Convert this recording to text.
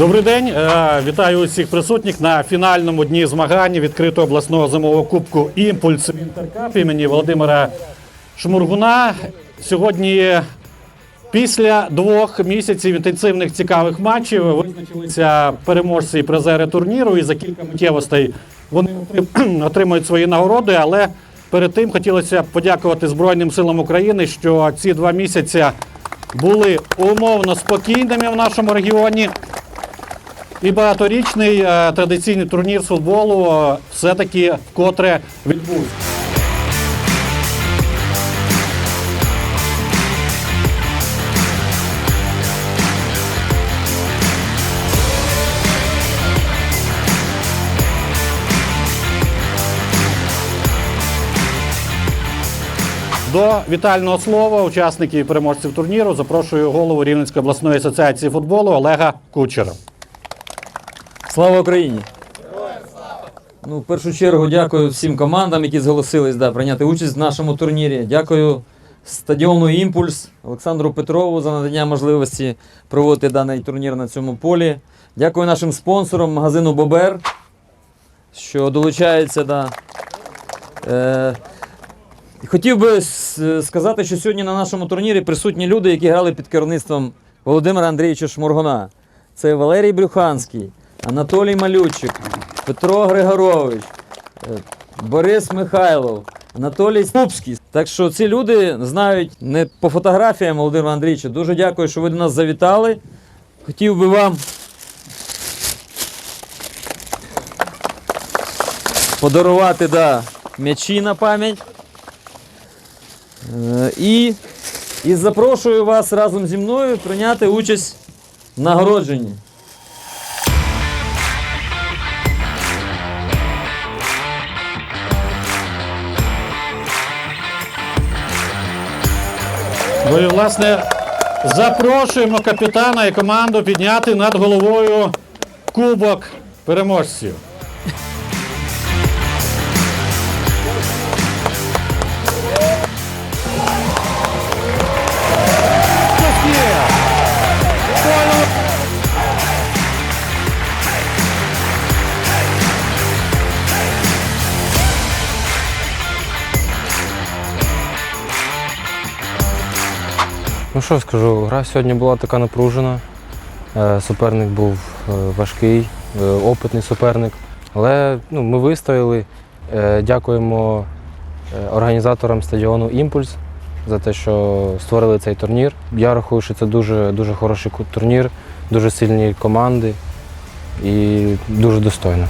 Добрий день, Е, вітаю усіх присутніх на фінальному дні змагань відкритого обласного зимового кубку Імпульс Інтеркап імені Володимира Шмургуна. Сьогодні після двох місяців інтенсивних цікавих матчів визначилися переможці і призери турніру. І за кілька миттєвостей вони отримують свої нагороди. Але перед тим хотілося подякувати Збройним силам України, що ці два місяці були умовно спокійними в нашому регіоні. І багаторічний е, традиційний турнір з футболу е, все-таки вкотре відбувся. До вітального слова учасників і переможців турніру запрошую голову Рівненської обласної асоціації футболу Олега Кучера. Слава Україні! Ну, в першу чергу дякую всім командам, які зголосились да, прийняти участь в нашому турнірі. Дякую стадіону Імпульс Олександру Петрову за надання можливості проводити даний турнір на цьому полі. Дякую нашим спонсорам магазину Бобер, що долучається. Да. Е, хотів би сказати, що сьогодні на нашому турнірі присутні люди, які грали під керівництвом Володимира Андрійовича Шморгуна. Це Валерій Брюханський, Анатолій Малючик, Петро Григорович, е, Борис Михайлов, Анатолій Купський. Так що ці люди знають не по фотографіям Володимира Андрійовича. Дуже дякую, що ви до нас завітали. Хотів би вам подарувати да, м'ячі на пам'ять. Е, І, і запрошую вас разом зі мною прийняти участь в нагородженні. Ну і власне запрошуємо капітана і команду підняти над головою кубок переможців. Ну що скажу, гра сьогодні була така напружена. Е, Суперник був е, важкий, е, опитний суперник. Але ну, ми вистояли. Дякуємо організаторам стадіону Імпульс за те, що створили цей турнір. Я рахую, що це дуже, дуже хороший турнір, дуже сильні команди і дуже достойно.